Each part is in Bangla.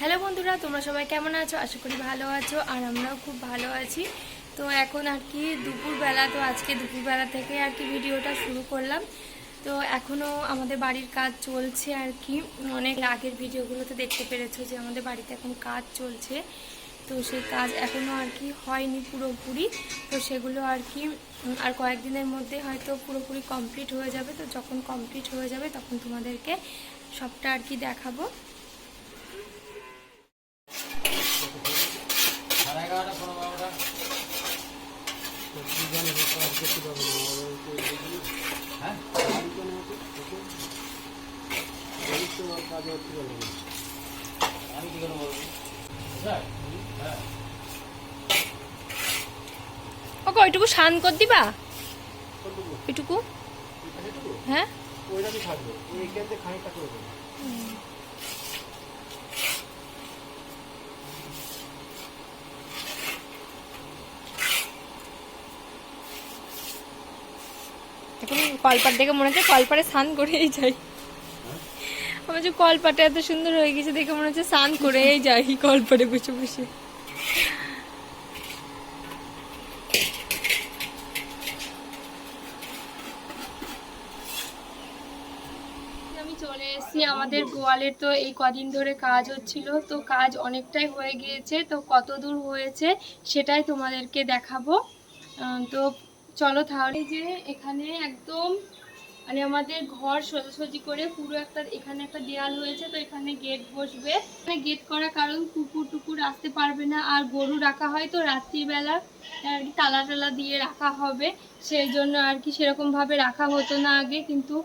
হ্যালো বন্ধুরা, তোমরা সবাই কেমন আছো? আশা করি ভালো আছো আর আমরাও খুব ভালো আছি। তো এখন আর কি দুপুরবেলা, তো আজকে দুপুরবেলা থেকে আর কি ভিডিওটা শুরু করলাম। তো এখনও আমাদের বাড়ির কাজ চলছে আর কি। অনেক আগের ভিডিওগুলোতে দেখতে পেরেছ যে আমাদের বাড়িতে এখন কাজ চলছে। তো সেই কাজ এখনও আর কি হয়নি পুরোপুরি। তো সেগুলো আর কি, আর কয়েকদিনের মধ্যে হয়তো পুরোপুরি কমপ্লিট হয়ে যাবে। তো যখন কমপ্লিট হয়ে যাবে তখন তোমাদেরকে সবটা আর কি দেখাবো সাড়ে এগারোটা পনেরো বারোটা হ্যাঁ আমি কি করে বলব স্যার হ্যাঁ ওকে, ওইটুকু শান কর দিবা? হ্যাঁ? এখন কলপাট দেখে মনে হচ্ছে কলপারে স্নান করেই যাই। যে কলপাটে এত সুন্দর হয়ে গেছে দেখে মনে হচ্ছে স্নান করেই যাই কলপারে বসে বসে। চলে এসেছি আমাদের গোয়ালের, তো এই কদিন ধরে কাজ হচ্ছিল, তো কাজ অনেকটাই হয়ে গিয়েছে, তো কত দূর হয়েছে সেটাই তোমাদেরকে দেখাবো। তো চলো তাহলে যে এখানে একদম মানে আমাদের ঘর সোজাসুজি করে পুরো একটা, এখানে একটা দেয়াল হয়েছে, তো এখানে গেট বসবে। গেট করার কারণ কুকুর টুকুর আসতে পারবে না, আর গরু রাখা হয় তো রাত্রিবেলা, আর কি তালা টালা দিয়ে রাখা হবে। সেই জন্য আর কি সেরকমভাবে রাখা হতো না আগে, কিন্তু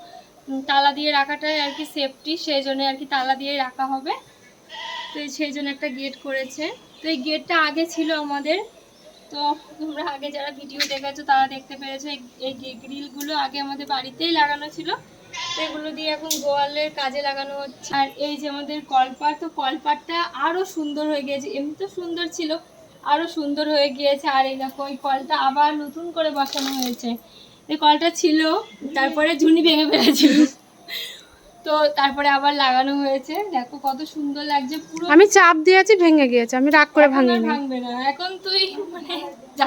তালা দিয়ে রাখাটাই আর কি সেফটি সেই জন্য আর কি তালা দিয়ে রাখা হবে। তো সেই জন্য একটা গেট করেছে। তো এই গেটটা আগে ছিল আমাদের। তো তোমরা আগে যারা ভিডিও দেখেছ, তারা দেখতে পেরেছ এই- গ্রিলগুলো আগে আমাদের বাড়িতেই লাগানো ছিল। এগুলো দিয়ে এখন গোয়ালের কাজে লাগানো হচ্ছে। আর এই যে আমাদের কলপাট, তো কলপাটটা আরও সুন্দর হয়ে গিয়েছে। এমনি তো সুন্দর ছিল আরও সুন্দর হয়ে গিয়েছে। আর এই দেখো, ওই কলটা আবার নতুন করে বসানো হয়েছে। এই কলটা ছিল, তারপরে ঝুনি ভেঙে ফেলেছিল। তো তারপরে আবার লাগানো হয়েছে। দেখো কত সুন্দর লাগছে পুরো আমি চাপ দিয়েছি ভেঙে গিয়েছে। আমি রাগ করে ভাঙবে না। এখন তুই মানে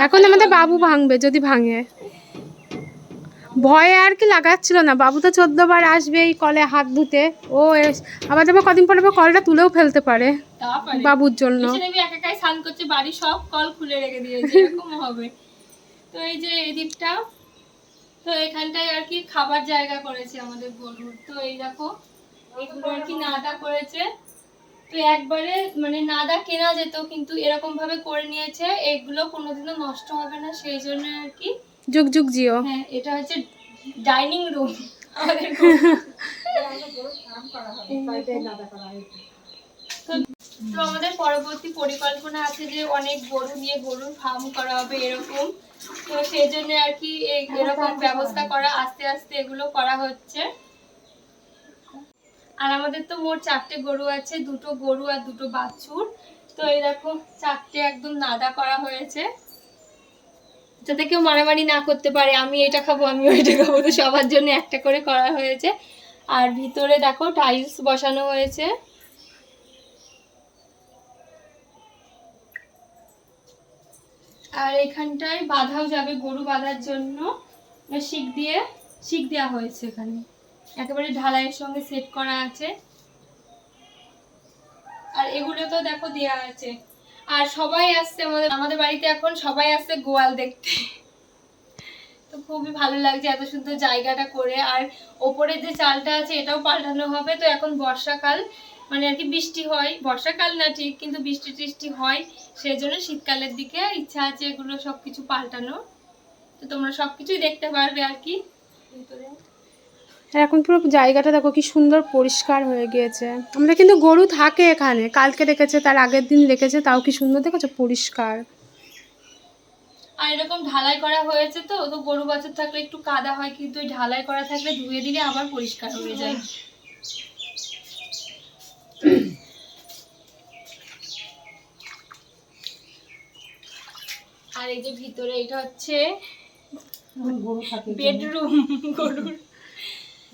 এখন আমাদের বাবু ভাঙবে যদি ভাঙে। ভয়ে আর কি লাগাচ্ছিল না। বাবু তো চোদ্দ বার আসবে এই কলে হাত ধুতে। ও আবার যাবে কদিন পরে কলটা তুলেও ফেলতে পারে বাবুর জন্য। একাই স্নান করছে বাড়ি সব কল খুলে রেখে দিয়েছে এরকম হবে। তো এই যে এদিকটা এখানটায় আর কি খাবার জায়গা করেছে আমাদের গরুর তো এই দেখো এগুলো আর কি নাদা করেছে। তো একবারে মানে নাদা কেনা যেত কিন্তু এরকম ভাবে করে নিয়েছে এগুলো কোনোদিনও নষ্ট হবে না সেই জন্য আর কি। যুগ যুগ জিও। হ্যাঁ এটা হচ্ছে ডাইনিং রুম। আমাদের। তো তো আমাদের পরবর্তী পরিকল্পনা আছে যে অনেক গরু নিয়ে গরুর ফার্ম করা হবে এরকম। তো সেই জন্য আর কি এরকম ব্যবস্থা করা, আস্তে আস্তে এগুলো করা হচ্ছে। আর আমাদের তো মোট চারটে গরু আছে, দুটো গরু আর দুটো বাছুর। তো এরকম চারটে একদম নাদা করা হয়েছে। যাতে কেউ মারামারি না করতে পারে, আমি এটা খাব আমি ওইটা খাব, তো সবার জন্য একটা করে করা হয়েছে। আর ভিতরে দেখো টাইলস বসানো হয়েছে। আর এখানটায় বাঁধাও যাবে, গরু বাঁধার জন্য শিক দিয়ে, শিক দেওয়া হয়েছে এখানে। একেবারে ঢালাইয়ের সঙ্গে সেট করা আছে। আর এগুলো তো দেখো দেওয়া আছে। আর সবাই আসছে আমাদের আমাদের বাড়িতে এখন সবাই আসছে গোয়াল দেখতে। তো খুবই ভালো লাগছে এত সুন্দর জায়গাটা করে। আর ওপরে যে চালটা আছে এটাও পাল্টানো হবে। তো এখন বর্ষাকাল মানে আর কি বৃষ্টি হয় বর্ষাকাল না ঠিক কিন্তু বৃষ্টি টিষ্টি হয় সেই জন্য শীতকালের দিকে ইচ্ছা আছে এগুলো সব কিছু পাল্টানো তো তোমরা সব কিছুই দেখতে পারবে আর কি। এখন পুরো জায়গাটা দেখো কি সুন্দর পরিষ্কার হয়ে গিয়েছে। আমরা কিন্তু গরু থাকে এখানে কালকে রেখেছে তার আগের দিন রেখেছে তাও কি সুন্দর দেখেছ? পরিষ্কার। আর এরকম ঢালাই করা হয়েছে তো তো গরু বাছুর থাকলে একটু কাদা হয় কিন্তু ঢালাই করা থাকলে ধুয়ে দিলে আবার পরিষ্কার হয়ে যায়। এই যে ভিতরে এটা হচ্ছে বেডরুম গরুর।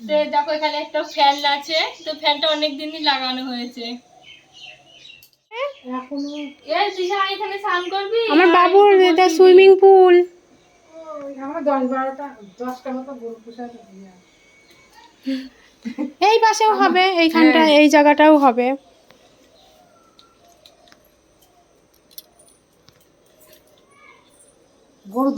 তো দেখো এখানে একটা ফ্যান আছে। তো ফ্যানটা অনেক দিনই লাগানো হয়েছে। এখনও এই দিশা এখানে আমার বাবুর এটা সুইমিং পুল এই পাশেও হবে এইখানটা এই জায়গাটাও হবে। গরু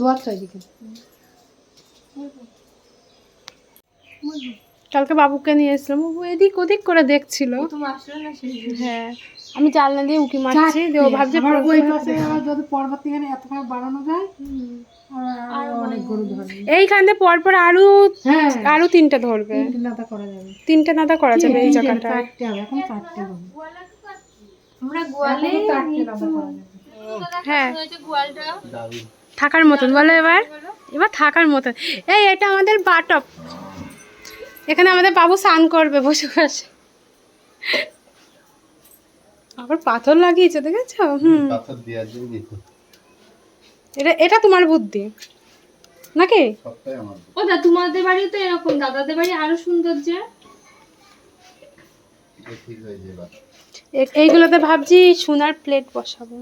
কালকে বাবুকে নিয়ে এসলাম ও এদিক ওদিক করে দেখছিল। দিই। তুমি আসলে না সেই হ্যাঁ আমি জানলা দিয়ে উকি মারছি দিয়ে ও ভাবছে প্রথমে- পাশে আবার এতখানি বাড়ানো যায় আর অনেক গরু ধরবে। এইখানে পরপর আরও হ্যাঁ। আরও তিনটে ধরবে। তিনটে নাতা করা যাবে। তিনটে নাদা করা যাবে এই জায়গাটা চারটে হবে এখন চারটে হবে। আমরা গোয়ালে হ্যাঁ। গোয়ালটা। থাকার মতন বলো এবার। এবার থাকার মতন। এই এটা আমাদের বাটপ। এখানে আমাদের বাবু স্নান করবে বসে বসে। আবার পাথর লাগিয়েছে দেখেছ? হুম। পাথর দেওয়ার জন্য এটা এটা তোমার বুদ্ধি। নাকি? সবটাই আমার ও দা তোমাদের বাড়ি তো এরকম দাদাদের বাড়ি আরও সুন্দর যে। হয়ে এইগুলোতে ভাবছি সোনার প্লেট বসাবো।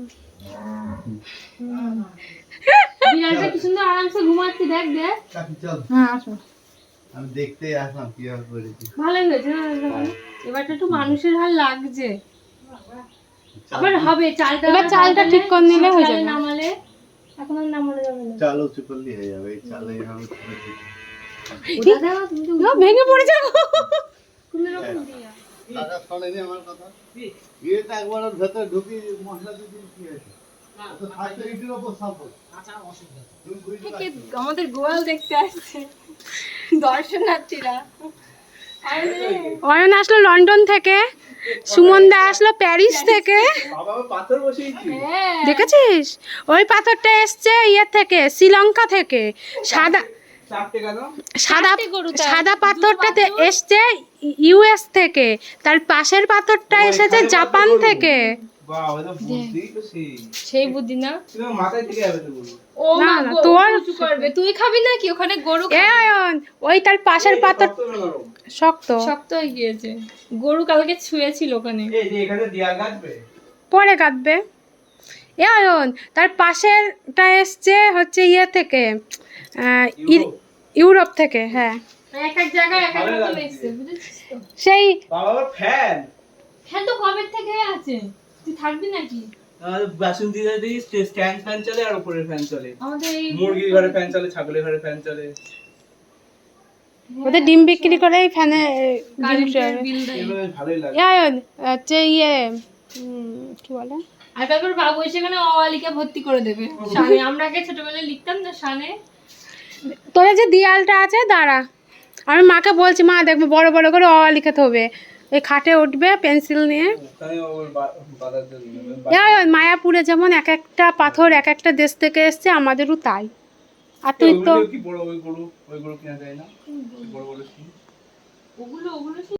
বিড়ালটা কি সুন্দর আরামসে ঘুমাচ্ছি দেখ দেখ। কাকি চল। হ্যাঁ আসো আমি দেখতে আসলাম কীভাবে করেছি। ভালোই হয়েছে এবারটা একটু মানুষের হাল লাগছে। আবার হবে চালটা এবার চালটা ঠিক করে নিলে হয়ে যাবে। নামালে এখন আর নামানো যাবে না। চাল উঁচু করলেই হয়ে যাবে এই চালে তো না, ভেঙে পড়ে যাব। কোনো রকম দিয়া। দাদা শোনেনি আমার কথা? বিয়েটা একবার ভেতরে ঢুকি মশলা দিয়ে কি হয়েছে? আমাদের গোয়াল দেখতে আসছে। দর্শনার্থীরা। আরে অয়ন আসলো লন্ডন থেকে সুমন দা আসলো প্যারিস থেকে। হ্যাঁ। দেখেছিস? ওই পাথরটা এসছে ইয়ে থেকে শ্রীলঙ্কা থেকে। সাদা সাদা। সাদা পাথরটাতে এসছে ইউএস থেকে। তার পাশের পাথরটা এসেছে জাপান থেকে। সেই। বুদ্ধি না? ও না, তোর- উঁচু করবে। তুই খাবি নাকি? ওখানে গরু ওই তার পাশের পাথর শক্ত শক্ত। হয়ে গিয়েছে। গরু কালকে ছুঁয়েছিল ওখানে। পরে কাটবে এ অয়ন তার পাশেরটা এসছে হচ্ছে ইয়ে থেকে ই- ইউরোপ। থেকে হ্যাঁ। এক এক জায়গায় এক এক রকম এসছে বুঝেছিস তো? সেই হ্যাঁ তো কবে থেকে আছে? তুই থাকবি নাকি? বাসন্তী দাদি স্ট্যান্ড ফ্যান চলে আর উপরের ফ্যান চলে। আমাদের মুরগির ঘরে ফ্যান চলে ছাগলের ঘরে ফ্যান চলে। ওদের ডিম বিক্রি করেই ফ্যানে কারেন্টের বিল দেয়। এগুলো বেশ ভালোই লাগে। অয়ন হচ্ছে ইয়ে কি বলে? আর তারপর বাবু সেখানে অওয়ালিকা ভর্তি করে দেবে। শানে আমরা আগে ছোটবেলায় লিখতাম না শানে? তোরা যে দেয়ালটা আছে দাঁড়া। আমি মাকে বলছি মা দেখবে বড় বড় করে অ লিখাতে হবে। এই খাটে উঠবে পেন্সিল নিয়ে। মায়াপুরে যেমন এক একটা পাথর এক একটা দেশ থেকে এসছে আমাদেরও তাই। আর তুই তো